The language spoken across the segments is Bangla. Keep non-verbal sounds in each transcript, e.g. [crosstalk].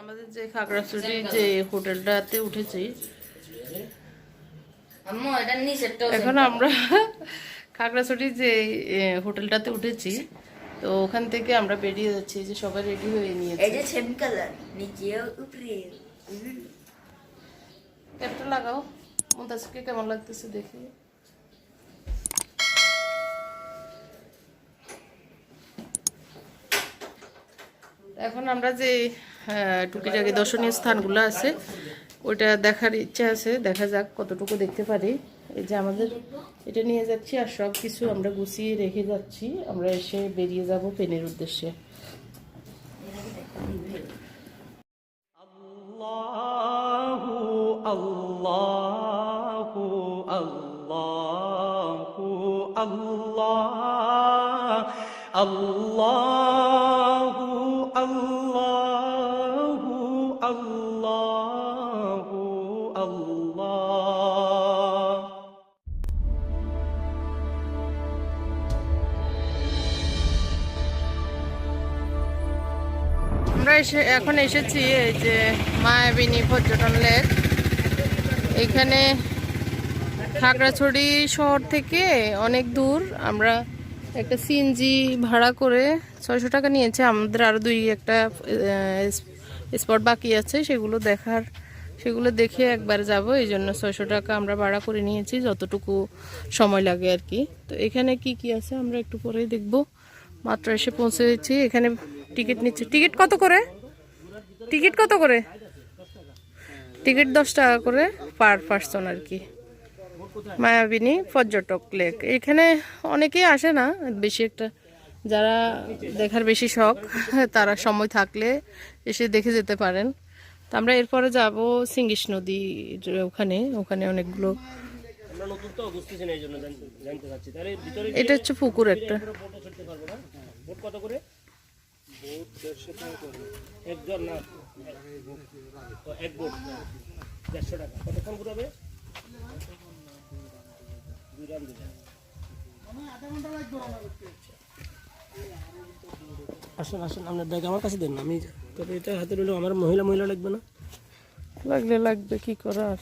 আমাদের যে খাগড়াছড়ি যে হোটেলটাতে উঠেছি এখন আমরা খাগড়াছড়ির যে হোটেলটাতে উঠেছি তো ওখান থেকে আমরা বেরিয়ে যাচ্ছি যে সবাই রেডি হয়ে এই নিয়েছে যে সেম কালার নিচে উপরে। একটা লাগাও। মুন্তাসকে কেমন লাগতেছে দেখি? এখন আমরা যে টুকিটাকি দর্শনীয় স্থানগুলো আছে, ওটা দেখার ইচ্ছা আছে, দেখা যাক কতটুকু দেখতে পারি। এই যে আমাদের এটা নিয়ে যাচ্ছি আর সব কিছু আমরা গুছিয়ে রেখে যাচ্ছি। আমরা এসে বেরিয়ে যাব পেনের উদ্দেশ্যে। আল্লাহ আল্লাহ আল্লাহ। এসে এখন এসেছি এই যে মায়াবিনী পর্যটন লেক। এখানে খাগড়াছড়ি শহর থেকে অনেক দূর আমরা একটা সিএনজি ভাড়া করে ছয়শো টাকা নিয়েছে। আমাদের আরও দুই একটা স্পট বাকি আছে, সেগুলো দেখার, সেগুলো দেখে একবার যাব। এই জন্য ছয়শো টাকা আমরা ভাড়া করে নিয়েছি, যতটুকু সময় লাগে আর কি। তো এখানে কি কি আছে আমরা একটু পরেই দেখব। মাত্র এসে পৌঁছেছি এখানে টিকিট নিচ্ছে। টিকিট কত করে? টিকিট কত করে? টিকিট দশ টাকা করে পার পার্সন আর কি। মায়াবিনী পর্যটক লেক। এখানে অনেকেই আসে না বেশি একটা যারা দেখার বেশি শখ তারা সময় থাকলে এসে দেখে যেতে পারেন। তো আমরা এরপরে যাব সিঙ্গিস নদী ওখানে। ওখানে অনেকগুলো এটা হচ্ছে পুকুর একটা। ভোট কত করে? ভোট দেড়শো টাকা করে। একজন না? এক ভোট দেড়শো টাকা। কতক্ষণ ঘুরাবে? দুই রান দুই রান। আসুন আসুন আপনার দেখ আমার কাছে দেন না। আমি তবে এটা হাতে রইলেও আমার মহিলা মহিলা লাগবে না। লাগলে লাগবে কি করার?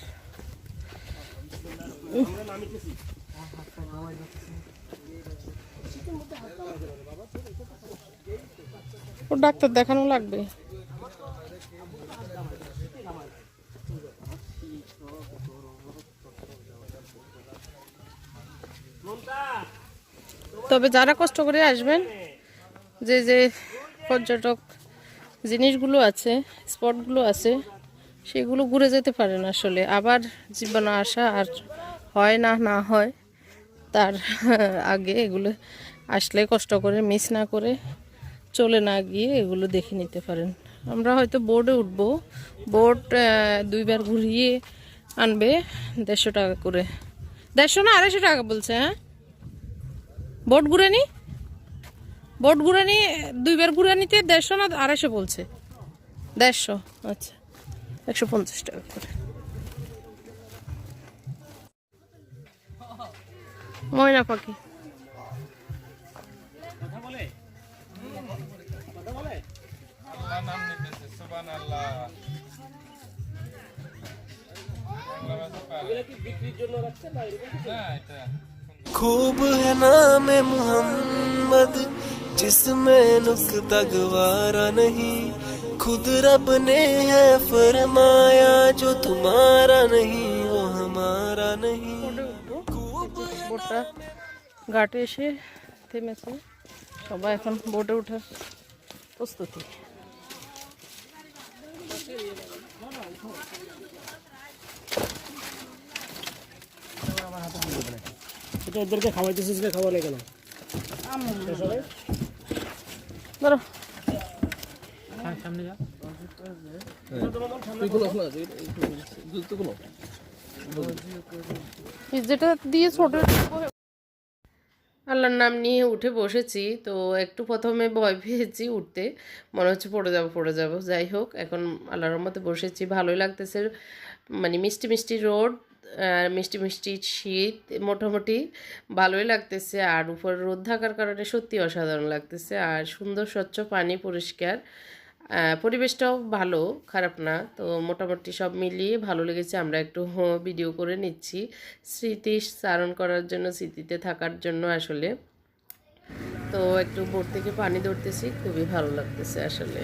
ও ডাক্তার দেখানো লাগবে। তবে যারা কষ্ট করে আসবেন, যে যে পর্যটক জিনিসগুলো আছে, স্পটগুলো আছে, সেগুলো ঘুরে যেতে পারেন আসলে। আবার জীবনে আসা আর হয় না না হয়, তার আগে এগুলো আসলে কষ্ট করে, মিস না করে চলে না গিয়ে এগুলো দেখে নিতে পারেন। আমরা হয়তো বোর্ডে উঠবো। বোর্ড দুইবার ঘুরিয়ে আনবে দেড়শো টাকা করে। দেড়শো না আড়াইশো টাকা বলছে হ্যাঁ? বোট ঘুরে নি? বোট ঘুরে নি, দুইবার ঘুরে নিতে দেড়শো না আড়াইশো বলছে? দেড়শো আচ্ছা একশো পঞ্চাশ টাকা করে। ময়না পাখি। এগুলো কি বিক্রির জন্য রাখছে না এরকম কিছু? खूब है नाम मोहम्मद जिसमें नुक्ता गवारा नहीं खुद रब ने है फरमाया जो तुम्हारा नहीं वो हमारा नहीं বোটটা ঘাটে এসে থেমেছে সবাই এখন বোটে ওঠার প্রস্তুতি এটা ওদেরকে খাওয়াইতেছিস না খাওয়া নেই কেন? ধরো। যেটা দিয়ে ছোট আল্লাহর নাম নিয়ে উঠে বসেছি তো একটু প্রথমে ভয় পেয়েছি উঠতে। মনে হচ্ছে পড়ে যাব পড়ে যাব। যাই হোক এখন আল্লাহর মধ্যে বসেছি। ভালোই লাগতেছে। মানে মিষ্টি মিষ্টি রোড। মিষ্টি মিষ্টি শীত মোটামুটি ভালোই লাগতেছে। আর উপরে রোদ থাকার কারণে সত্যি অসাধারণ লাগতেছে। আর সুন্দর, স্বচ্ছ পানি, পরিষ্কার। পরিবেশটাও ভালো, খারাপ না। তো মোটামুটি সব মিলিয়ে ভালো লেগেছে। আমরা একটু ভিডিও করে নিচ্ছি। স্মৃতি চারণ করার জন্য, স্মৃতিতে থাকার জন্য আসলে। তো একটু বোট থেকে পানি ধরতেছি, খুবই ভালো লাগতেছে আসলে।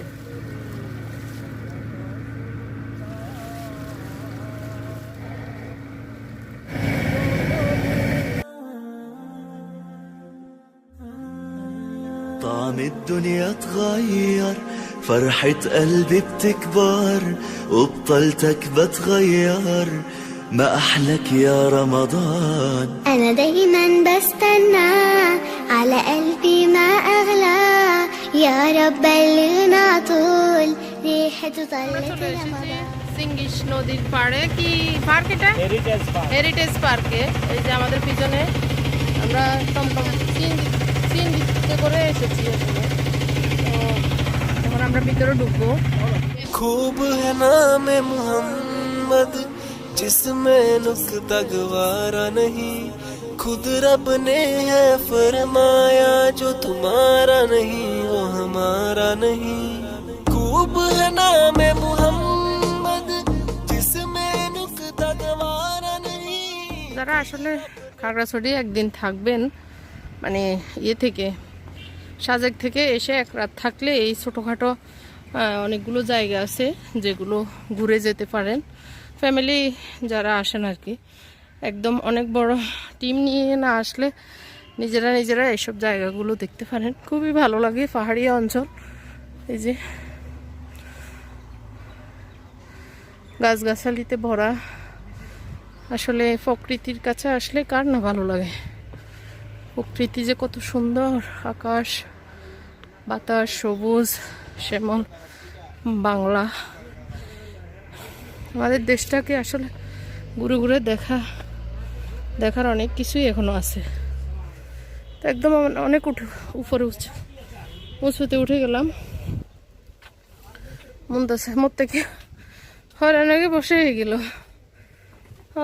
الدنيا اتغير فرحة قلبي بتكبر وبطلتك بتغير ما أحلك يا رمضان أنا دايما بستنى على قلبي ما أغلى يا رب بلغنا طول ريحته আমরা طلت চলে এসেছি رمضان সিঙ্গিস নদীর পাড়ে কি পার্ক এটা হেরিটেজ পার্ক হেরিটেজ পার্কে এই যে আমাদের পিছনে আমরা টমটম তিন তিন দিকে করে এসেছি আসলে তো এখন আমরা ভিতরে ঢুকবো खूब है नाम मोहम्मद जिसमें नुक्ता गवारा नहीं खुद रब ने है फरमाया जो तुम्हारा नहीं वो हमारा नहीं खूब है नाम मोहम्मद जिसमें नुक्ता गवारा नहीं যারা আসলে খাগড়াছড়ি একদিন থাকবেন মানে ইয়ে থেকে, সাজেক থেকে এসে এক রাত থাকলে এই ছোটোখাটো অনেকগুলো জায়গা আছে যেগুলো ঘুরে যেতে পারেন। ফ্যামিলি যারা আসেন আর কি, একদম অনেক বড় টিম নিয়ে না আসলে নিজেরা নিজেরা এইসব জায়গাগুলো দেখতে পারেন। খুবই ভালো লাগে পাহাড়ি অঞ্চল। এই যে গাছগাছালিতে ভরা, আসলে প্রকৃতির কাছে আসলে কার না ভালো লাগে? প্রকৃতি যে কত সুন্দর, আকাশ, বাতাস, সবুজ সেমন বাংলা। আমাদের দেশটাকে আসলে ঘুরে ঘুরে দেখা, দেখার অনেক কিছুই এখনও আছে। তো একদম অনেক উঠে উপরে উঁচু উঁচুতে উঠে গেলাম। মন্দাসে মোর থেকে বসে হয়ে গেল।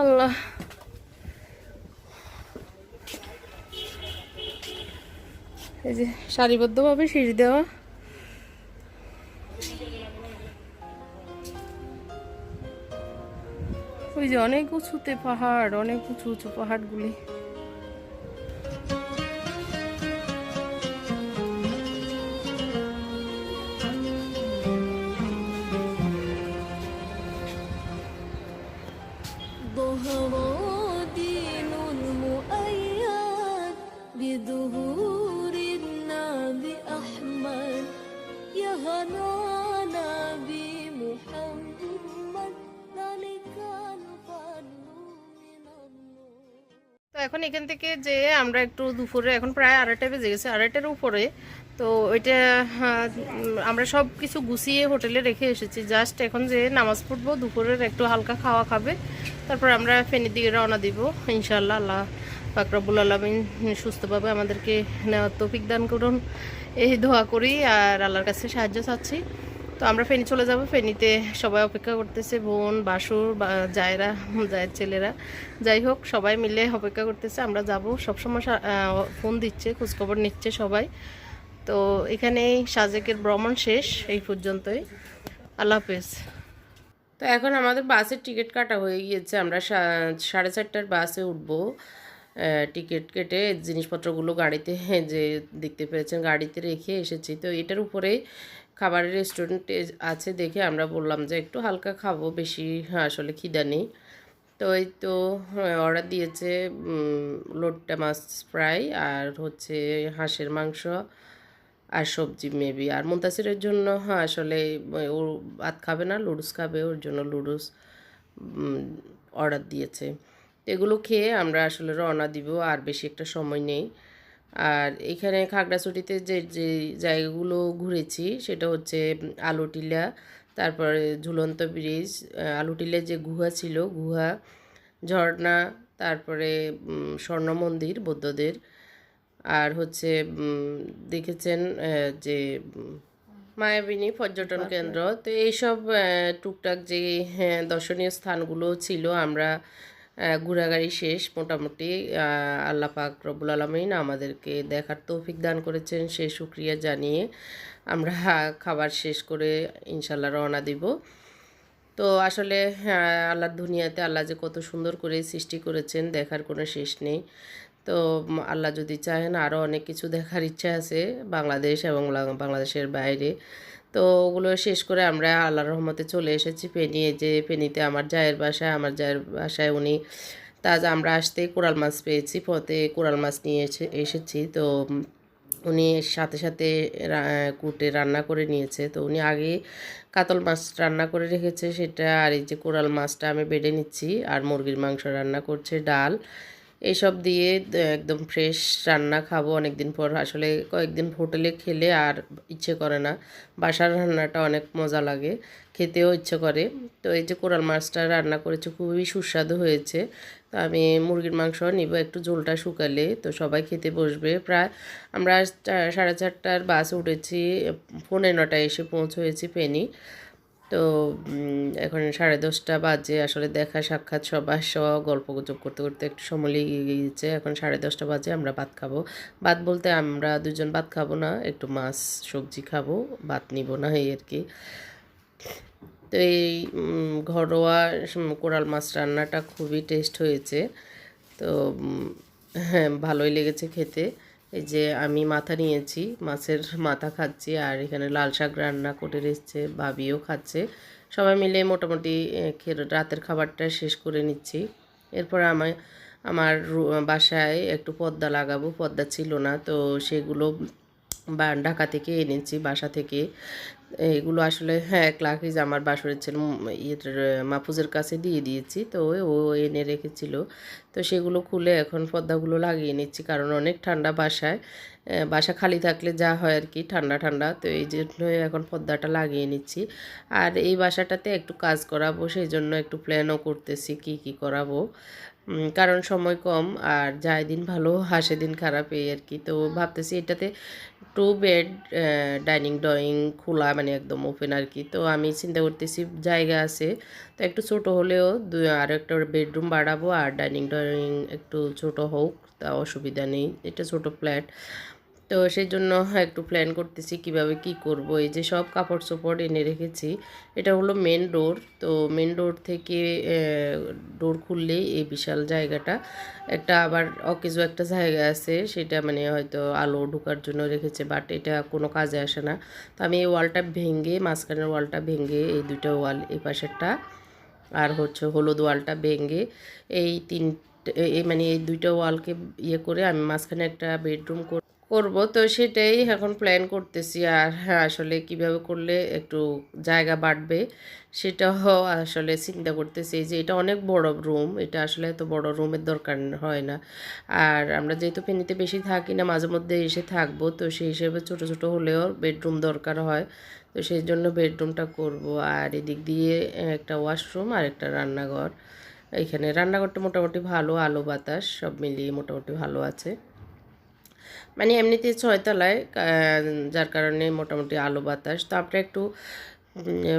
আল্লাহ। এই যে সারিবদ্ধভাবে সিঁড়ি দেওয়া। ওই যে অনেক উঁচুতে পাহাড় অনেক উঁচু উঁচু পাহাড়গুলি। তো এখন এখান থেকে যে আমরা একটু দুপুরে, এখন প্রায় আড়াইটা বেজে গেছে, আড়াইটার উপরে। তো ওইটা আমরা সব কিছু গুছিয়ে হোটেলে রেখে এসেছি। জাস্ট এখন যে নামাজ পড়ব, দুপুরের একটু হালকা খাওয়া খাবে, তারপর আমরা ফেনীর দিকে রওনা দিব ইনশাল্লাহ আল্লাহ ফাকরাবুল আলমিন সুস্থভাবে আমাদেরকে নেওয়ার তৌফিক দান করুন। এই দোয়া করি আর আল্লাহর কাছে সাহায্য চাচ্ছি। তো আমরা ফেনী চলে যাব। ফেনীতে সবাই অপেক্ষা করতেছে, বোন, বাসুর, বা জায়রা, জায়ের ছেলেরা। যাই হোক, সবাই মিলে অপেক্ষা করতেছে। আমরা যাব, সবসময় ফোন দিচ্ছে, খোঁজখবর নিচ্ছে সবাই। তো এখানেই সাজেকের ভ্রমণ শেষ এই পর্যন্তই। আল্লাহ হাফেজ। তো এখন আমাদের বাসের টিকিট কাটা হয়ে গিয়েছে। আমরা সাড়ে চারটার বাসে উঠবো। টিকিট কেটে জিনিসপত্রগুলো গাড়িতে যে দেখতে পেরেছেন গাড়িতে রেখে এসেছি। তো এটার উপরে খাবারের রেস্টুরেন্ট আছে দেখে আমরা বললাম যে একটু হালকা খাব বেশি আসলে খিদা নেই। তো এই তো অর্ডার দিয়েছে উম, লোট্টা মাছ ফ্রাই আর হচ্ছে হাঁসের মাংস আর সবজি মেবি আর মুন্তাসিরের জন্য হ্যাঁ আসলে ও ভাত খাবে না লুডুস খাবে ওর জন্য লুডুস অর্ডার দিয়েছে। তো এগুলো খেয়ে আমরা আসলে রওনা দিব আর বেশি একটা সময় নেই। আর এখানে খাগড়াছড়িতে যে যে জায়গাগুলো ঘুরেছি সেটা হচ্ছে আলুটিলা তারপরে ঝুলন্ত ব্রিজ আহ, আলুটিলায় যে গুহা ছিল গুহা ঝর্ণা তারপরে স্বর্ণ মন্দির বৌদ্ধদের। আর হচ্ছে দেখেছেন যে মায়াবিনী পর্যটন কেন্দ্র তো এইসব টুকটাক যে হ্যাঁ, দর্শনীয় স্থানগুলো ছিল আমরা আহ, ঘোরাঘুরি শেষ মোটামুটি আল্লাহ পাক রব্বুল আলমিন আমাদেরকে দেখার তৌফিক দান করেছেন। সে সুক্রিয়া জানিয়ে আমরা খাবার শেষ করে ইনশাল্লাহ রওনা দিব। তো আসলে আল্লাহর দুনিয়াতে আল্লাহ যে কত সুন্দর করে সৃষ্টি করেছেন দেখার কোনো শেষ নেই। তো আল্লাহ যদি চাহেন আরও অনেক কিছু দেখার ইচ্ছা আছে বাংলাদেশ এবং বাংলাদেশের বাইরে। তো ওগুলো শেষ করে আমরা আল্লাহর রহমতে চলে এসেছি এই যে পেনিতে আমার জায়ের বাসায়, আমার জায়ের বাসায় উনি তাজ, আমরা আসতেই কোরাল মাছ পেয়েছি, পথে কোরাল মাছ নিয়ে এসে, এসেছি। তো উনি সাথে সাথে কুটে রান্না করে নিয়েছে। তো উনি আগে কাতল মাছ রান্না করে রেখেছে, সেটা আর এই যে কোরাল মাছটা আমি বেড়ে নিচ্ছি, আর মুরগির মাংস রান্না করছে, ডাল। এইসব দিয়ে একদম ফ্রেশ রান্না খাব অনেক দিন পর। আসলে কয়েকদিন হোটেলে খেলে আর ইচ্ছে করে না। বাসার রান্নাটা অনেক মজা লাগে, খেতেও ইচ্ছে করে। তো এই যে কোরাল মাছটা রান্না করেছে, খুবই সুস্বাদু হয়েছে। তো আমি মুরগির মাংস নিব, একটু ঝোলটা শুকালে, তো সবাই খেতে বসবে। প্রায় আমরা সাড়ে চারটার বাস উঠেছি পৌনে নটায় এসে পৌঁছেছি পেনি তো এখন সাড়ে দশটা বাজে, আসলে দেখা, সাক্ষাৎ সবার সহ গল্প গুজব করতে করতে একটু সময় লেগে গিয়েছে। এখন সাড়ে দশটা বাজে, আমরা ভাত খাব। ভাত বলতে আমরা দুজন ভাত খাব না, একটু মাছ, সবজি খাব, ভাত নিব না এই আর কি। তো এই ঘরোয়া কোরাল মাছ রান্নাটা খুবই টেস্ট হয়েছে। তো হ্যাঁ ভালোই লেগেছে খেতে। এই যে আমি মাথা নিয়েছি, মাছের মাথা খাচ্ছি, আর এখানে লাল শাক রান্না করে রেখেছে ভাবিও খাচ্ছে। সবাই মিলে মোটামুটি রাতের খাবারটা শেষ করে নিচ্ছি। এরপর আমি, আমার বাসায় একটু পর্দা লাগাবো পর্দা ছিল না, তো সেগুলো বা, ঢাকা থেকে এনেছি, বাসা থেকে। এগুলো আসলে হ্যাঁ এক লাখিজ আমার বাসরের ছেলে ইয়ের মাহফুজের কাছে দিয়ে দিয়েছি। তো ও এনে রেখেছিল। তো সেগুলো খুলে এখন পর্দাগুলো লাগিয়ে নিচ্ছি। কারণ অনেক ঠান্ডা বাসায় বাসা খালি থাকলে যা হয় আর কি, ঠান্ডা ঠান্ডা। তো এই জন্য এখন পর্দাটা লাগিয়ে নিচ্ছি। আর এই বাসাটাতে একটু কাজ করাবো, সেই জন্য একটু প্ল্যানও করতেছি কি কি করাবো। কারণ সময় কম আর যায় দিন ভালো, হাসে দিন খারাপ, এই আর কি। তো ভাবতেছি এটাতে টু বেড ডাইনিং ড্রয়িং খোলা মানে একদম ওপেন আর কি। তো আমি চিন্তা করতেছি জায়গা আছে, তো একটু ছোট হলেও দু আর একটা বেডরুম বাড়াবো আর ডাইনিং ড্রয়িং একটু ছোট হোক, তা অসুবিধা নেই। এটা ছোট ফ্ল্যাট তো সেই জন্য একটু প্ল্যান করতেছি কীভাবে কি করব। এই যে সব কাপড় চোপড় এনে রেখেছি। এটা হলো মেন ডোর তো মেন ডোর থেকে ডোর খুললেই এই বিশাল জায়গাটা। একটা আবার অকেজো একটা জায়গা আছে। সেটা মানে হয়তো আলো ঢোকার জন্য রেখেছে বাট এটা কোনো কাজে আসে না। তো আমি এই ওয়ালটা ভেঙে, মাঝখানের ওয়ালটা ভেঙে এই দুইটা ওয়াল এই পাশেরটা আর হচ্ছে হলুদ ওয়ালটা ভেঙে এই তিন এই মানে এই দুইটা ওয়ালকে ইয়ে করে আমি মাঝখানে একটা বেডরুম করব। তো সেটাই এখন প্ল্যান করতেছি। আর হ্যাঁ আসলে কীভাবে করলে একটু জায়গা বাড়বে সেটাও আসলে চিন্তা করতেছি। যে এটা অনেক বড় রুম এটা আসলে এত বড় রুমের দরকার হয় না। আর আমরা যেহেতু ফেনীতে বেশি থাকি না, মাঝে মধ্যে এসে থাকব। তো সেই হিসেবে ছোট ছোট হলেও বেডরুম দরকার হয়। তো সেই জন্য বেডরুমটা করব। আর এদিক দিয়ে একটা ওয়াশরুম আর একটা রান্নাঘর। এখানে রান্নাঘরটা মোটামুটি ভালো, আলো বাতাস, সব মিলিয়ে মোটামুটি ভালো আছে। মানে এমনিতে ছয়তলায় যার কারণে মোটামুটি আলো বাতাস। তো আমরা একটু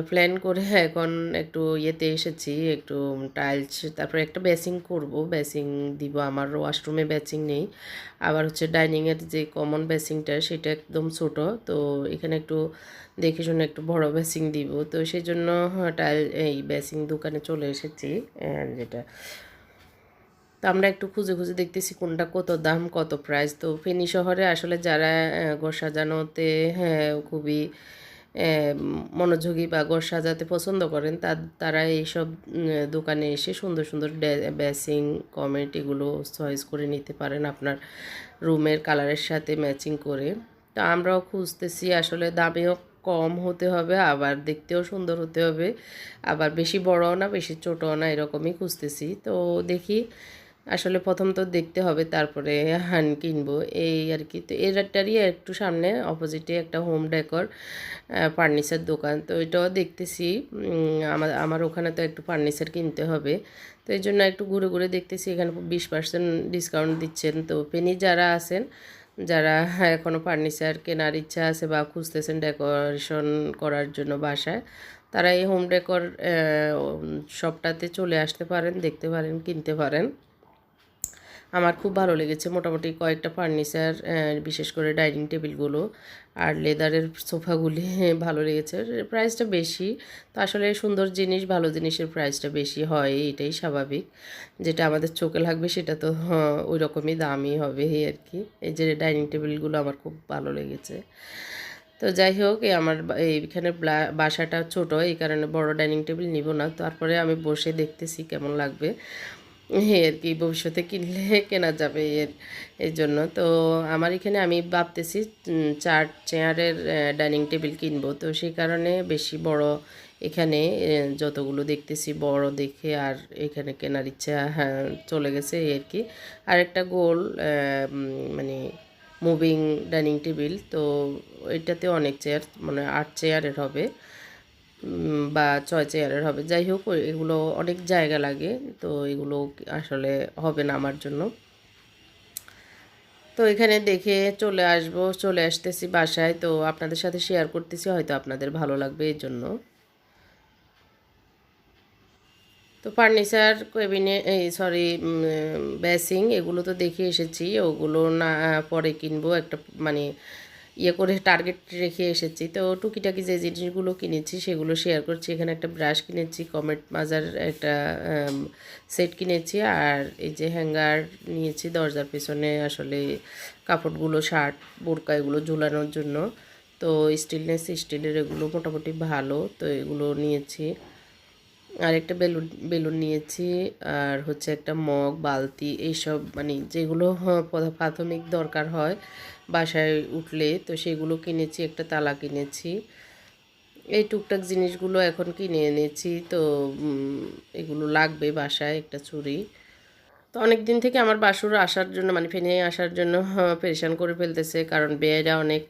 প্ল্যান করে এখন একটু ইয়েতে এসেছি, একটু টাইলস তারপরে একটা বেসিং করব। বেসিং দিব, আমার ওয়াশরুমে বেসিং নেই। আবার হচ্ছে ডাইনিংয়ের যে কমন বেসিংটা সেটা একদম ছোট। তো এখানে একটু দেখে শুনে একটু বড় বেসিং দিব। তো সেই জন্য টাইল এই বেসিং দোকানে চলে এসেছি যেটা তো আমরা একটু খুঁজে খুঁজে দেখতেছি কোনটা কত দাম, কত প্রাইস তো ফেনী শহরে আসলে যারা ঘর সাজানোতে হ্যাঁ খুবই মনোযোগী বা ঘর সাজাতে পছন্দ করেন, তা, তারা এইসব দোকানে এসে সুন্দর সুন্দর বেসিং কমেন্ট এগুলো চয়েস করে নিতে পারেন আপনার রুমের কালারের সাথে ম্যাচিং করে। তো আমরাও খুঁজতেছি, আসলে দামেও কম হতে হবে, আবার দেখতেও সুন্দর হতে হবে। আবার বেশি বড়ও না, বেশি ছোটও না, এরকমই খুঁজতেছি। তো দেখি আসলে প্রথম তো দেখতে হবে, তারপরে হান কিনবো। এই আর কি, তো এটারই একটু সামনে অপোজিটে একটা হোম ডেকর ফার্নিচার দোকান। তো এটাও দেখতেছি আমার আমার ওখানে তো একটু ফার্নিচার কিনতে হবে। তো এই জন্য একটু ঘুরে ঘুরে দেখতেছি, এখানে বিশ পার্সেন্ট ডিসকাউন্ট দিচ্ছেন। তো পেনি যারা আছেন, যারা এখনও ফার্নিচার কেনার ইচ্ছা আছে বা খুঁজতেছেন ডেকোরেশন করার জন্য বাসায়, তারা এই হোম ডেকর শপটাতে চলে আসতে পারেন, দেখতে পারেন, কিনতে পারেন। আমার খুব ভালো লেগেছে মোটামুটি কয়েকটা ফার্নিচার বিশেষ করে ডাইনিং টেবিলগুলো আর লেদারের সোফাগুলি [laughs] ভালো লেগেছে। প্রাইসটা বেশি। তো আসলে সুন্দর জিনিস ভালো জিনিসের প্রাইসটা বেশি হয় এটাই স্বাভাবিক। যেটা আমাদের চোখে লাগবে সেটা তো হ্যাঁ, ওই রকমই দামই হবে আর কি। এই যে ডাইনিং টেবিলগুলো আমার খুব ভালো লেগেছে। তো যাই হোক আমার এইখানে বাসাটা ছোট এই কারণে বড় ডাইনিং টেবিল নিব না। তারপরে আমি বসে দেখতেছি কেমন লাগবে। এই আর কি ভবিষ্যতে কিনলে [laughs] কেনা যাবে এর এই জন্য। তো আমার এখানে আমি ভাবতেছি চার চেয়ারের ডাইনিং টেবিল কিনবো। তো সেই কারণে বেশি বড় এখানে যতগুলো দেখতেছি বড় দেখে আর এখানে কেনার ইচ্ছা হ্যাঁ চলে গেছে আর কি। আর একটা গোল মানে মুভিং ডাইনিং টেবিল, তো এটাতে অনেক চেয়ার মানে আট চেয়ারের হবে। বা ছয় চেয়ারের হবে। যাই হোক এগুলো অনেক জায়গা লাগে, তো এগুলো আসলে হবে না আমার জন্য। তো এখানে দেখে চলে আসব, চলে আসতেছি বাসায়। তো আপনাদের সাথে শেয়ার করতেছি, হয়তো আপনাদের ভালো লাগবে এই জন্য। তো ফার্নিচার কেবিনে এই সরি বেসিং এগুলো তো দেখে এসেছি। ওগুলো না, পরে কিনবো একটা মানে ইয়ে করে টার্গেট রেখে এসেছি। তো টুকিটাকি যে জিনিসগুলো কিনেছি সেগুলো শেয়ার করছি। এখানে একটা ব্রাশ কিনেছি কমেট মাজার একটা সেট কিনেছি। আর এই যে হ্যাঙ্গার নিয়েছি দরজার পেছনে আসলে কাপড়গুলো শার্ট বোরকা এগুলো ঝুলানোর জন্য। তো স্টিলনেস স্টিলের এগুলো মোটামুটি ভালো, তো এগুলো নিয়েছি। আর একটা বেলুন বেলুন নিয়েছি। আর হচ্ছে একটা মগ, বালতি, এইসব মানে যেগুলো হ- প্রাথমিক দরকার হয়। বাসায় উঠলে, তো সেগুলো কিনেছি, একটা তালা কিনেছি। এই টুকটাক জিনিসগুলো এখন কিনে এনেছি, তো এগুলো লাগবে বাসায়, একটা চুড়ি। তো অনেক দিন থেকে আমার বাসুর আসার জন্য মানে ফেনে আসার জন্য পেরেশান করে ফেলতেছে। কারণ বেয়েরা অনেক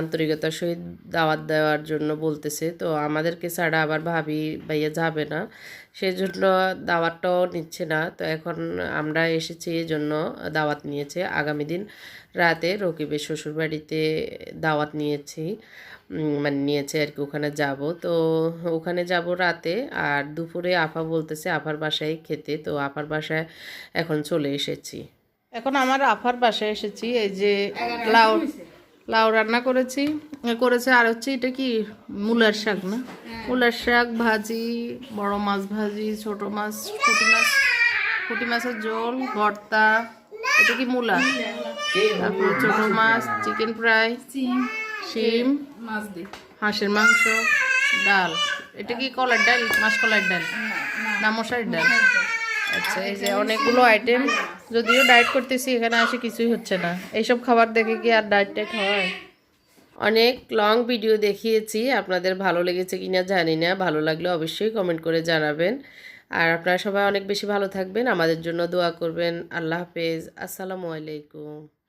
আন্তরিকতার সহিত দাওয়াত দেওয়ার জন্য বলতেছে। তো আমাদেরকে ছাড়া আবার ভাবি ভাইয়া যাবে না। সেজন্য দাওয়াতটাও নিচ্ছে না। তো এখন আমরা এসেছি, এই জন্য দাওয়াত নিয়েছে। আগামী দিন রাতে রকিবের শ্বশুরবাড়িতে দাওয়াত নিয়েছি। মানে নিয়েছে আর কি ওখানে যাব। তো ওখানে যাব রাতে আর দুপুরে আফা বলতেছে আফার বাসায় খেতে তো আফার বাসায় এখন চলে এসেছি। এখন আমার আফার বাসায় এসেছি এই যে লাউ লাউ রান্না করেছি করেছে আর হচ্ছে এটা কি মূলার শাক না? মূলার শাক ভাজি বড় মাছ ভাজি ছোট মাছ পুঁটি মাছ পুঁটি মাছের ঝোল ভর্তা এটা কি মূলা? তারপর ছোট মাছ চিকেন ফ্রাই শিম হাঁসের মাংস ডাল। এটা কি কলার ডাল? মাছ কলার ডাল? না মশারির ডাল? আচ্ছা এই যে অনেকগুলো আইটেম যদিও ডায়েট করতেছি এখানে আসে কিছুই হচ্ছে না। এইসব খাবার দেখে কি আর ডায়েট টাইট হয়? অনেক লং ভিডিও দেখিয়েছি আপনাদের ভালো লেগেছে কিনা জানি না। ভালো লাগলে অবশ্যই কমেন্ট করে জানাবেন। আর আপনারা সবাই অনেক বেশি ভালো থাকবেন। আমাদের জন্য দোয়া করবেন। আল্লাহ হাফেজ। আসসালামু আলাইকুম।